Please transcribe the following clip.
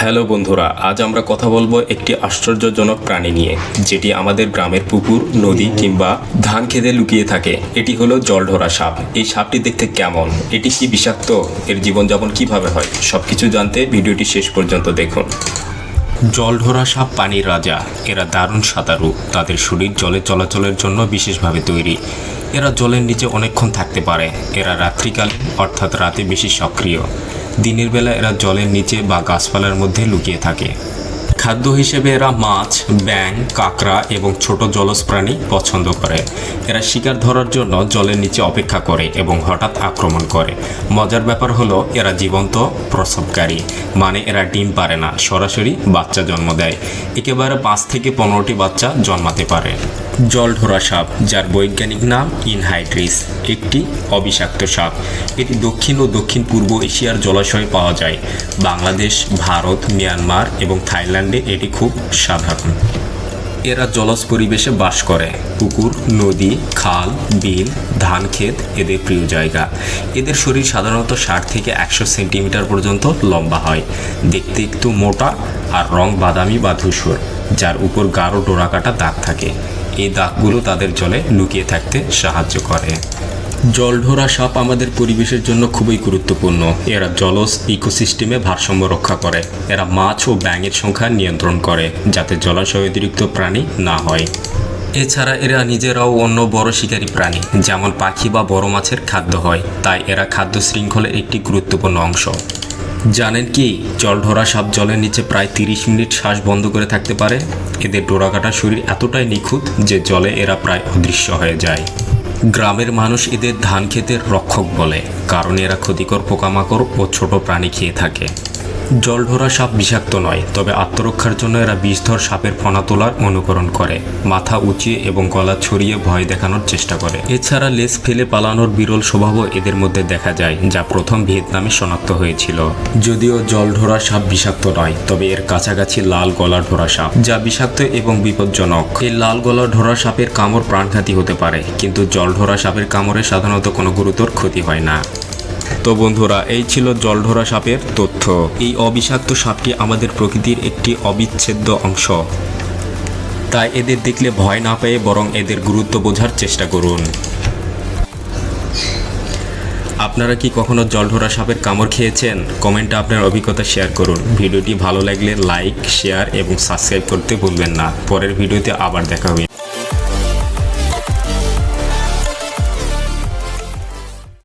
Hello বন্ধুরা, আজ আমরা কথা বলব একটি আশ্চর্যজনক প্রাণী নিয়ে, যেটি আমাদের গ্রামের পুকুর, নদী কিংবা ধান খেতে লুকিয়ে থাকে। এটি হলো জলঢোরা সাপ। এই সাপটি দেখতে কেমন? এটি কি বিষাক্ত? এর জীবনযাপন কীভাবে হয়? সবকিছু জানতে ভিডিওটি শেষ পর্যন্ত দেখুন। জলঢোরা সাপ পানির রাজা। এরা দারুণ সাঁতারু। তাদের শরীর জলে চলাচলের জন্য বিশেষভাবে তৈরি। এরা জলের নিচে অনেকক্ষণ থাকতে পারে। এরা রাত্রিকালে অর্থাৎ রাতে বেশি সক্রিয়। দিনের বেলা এরা জলের নিচে বা গাছপালার মধ্যে লুকিয়ে থাকে। খাদ্য হিসেবে এরা মাছ ব্যাং কাঁকড়া এবং ছোট জলজ প্রাণী পছন্দ করে। এরা শিকার ধরার জন্য জলের নিচে অপেক্ষা করে এবং হঠাৎ আক্রমণ করে। মজার ব্যাপার হলো, এরা জীবন্ত, প্রসবকারী। মানে এরা ডিম পারে না, সরাসরি বাচ্চা জন্ম দেয়। একেবারে পাঁচ থেকে পনেরোটি বাচ্চা জন্মাতে পারে। জলঢোরা সাপ, যার বৈজ্ঞানিক নাম ইনহাইড্রিস একটি অবিষাক্ত সাপ। এটি দক্ষিণ ও দক্ষিণ পূর্ব এশিয়ার জলাশয়ে পাওয়া যায়। বাংলাদেশ, ভারত, মিয়ানমার এবং থাইল্যান্ডে এটি খুব সাধারণ। এরা জলজ পরিবেশে বাস করে। পুকুর, নদী, খাল, বিল, ধান ক্ষেত এদের প্রিয় জায়গা। এদের শরীর সাধারণত ষাট থেকে একশো সেন্টিমিটার পর্যন্ত লম্বা হয়। দেখতে একটু মোটা আর রং বাদামি বা ধূসর, যার উপর গাঢ় ডোরাকাটা দাগ থাকে। এই দাগগুলো তাদের জলে লুকিয়ে থাকতে সাহায্য করে। জলঢোরা সাপ আমাদের পরিবেশের জন্য খুবই গুরুত্বপূর্ণ। এরা জলজ ইকোসিস্টেমে ভারসাম্য রক্ষা করে। এরা মাছ ও ব্যাঙের সংখ্যা নিয়ন্ত্রণ করে, যাতে জলাশয় অতিরিক্ত প্রাণী না হয়। এছাড়া এরা নিজেরাও অন্য বড় শিকারী প্রাণী, যেমন পাখি বা বড় মাছের খাদ্য হয়। তাই এরা খাদ্য শৃঙ্খলের একটি গুরুত্বপূর্ণ অংশ। জানেন কি জলঢোরা সাপ জলের নিচে প্রায় তিরিশ মিনিট শ্বাস বন্ধ করে থাকতে পারে? এদের ডোরাকাটা শরীর এতটাই নিখুঁত যে জলে এরা প্রায় অদৃশ্য হয়ে যায়। গ্রামের মানুষ এদের ধান ক্ষেতের রক্ষক বলে, কারণ এরা ক্ষতিকর পোকামাকড় ও ছোট প্রাণী খেয়ে থাকে। জলঢোরা সাপ বিষাক্ত নয়, তবে আত্মরক্ষার জন্য এরা বিষধর সাপের ফনা তোলার অনুকরণ করে, মাথা উঁচিয়ে এবং গলা ছড়িয়ে ভয় দেখানোর চেষ্টা করে। এছাড়া লেজ ফেলে পালানোর বিরল স্বভাবও এদের মধ্যে দেখা যায়, যা প্রথম ভিয়েতনামে শনাক্ত হয়েছিল। যদিও জলঢোরা সাপ বিষাক্ত নয়, তবে এর কাছাকাছি লাল গলা ঢোরা সাপ, যা বিষাক্ত এবং বিপজ্জনক। এই লাল গলা ঢোরা সাপের কামড় প্রাণঘাতী হতে পারে, কিন্তু জলঢোরা সাপের কামড়ে সাধারণত কোনো গুরুতর ক্ষতি হয় না। তো বন্ধুরা, এই ছিল জলঢোরা সাপের তথ্য। এই অবিষাক্ত সাপটি আমাদের প্রকৃতির একটি অবিচ্ছেদ্য অংশ। তাই এদের দেখলে ভয় না পেয়ে বরং এদের গুরুত্ব বোঝার চেষ্টা করুন। আপনারা কি কখনো জলঢোরা সাপের কামড় খেয়েছেন? কমেন্টে আপনার অভিজ্ঞতা শেয়ার করুন। ভিডিওটি ভালো লাগলে লাইক, শেয়ার এবং সাবস্ক্রাইব করতে ভুলবেন না। পরের ভিডিওতে আবার দেখা হবে।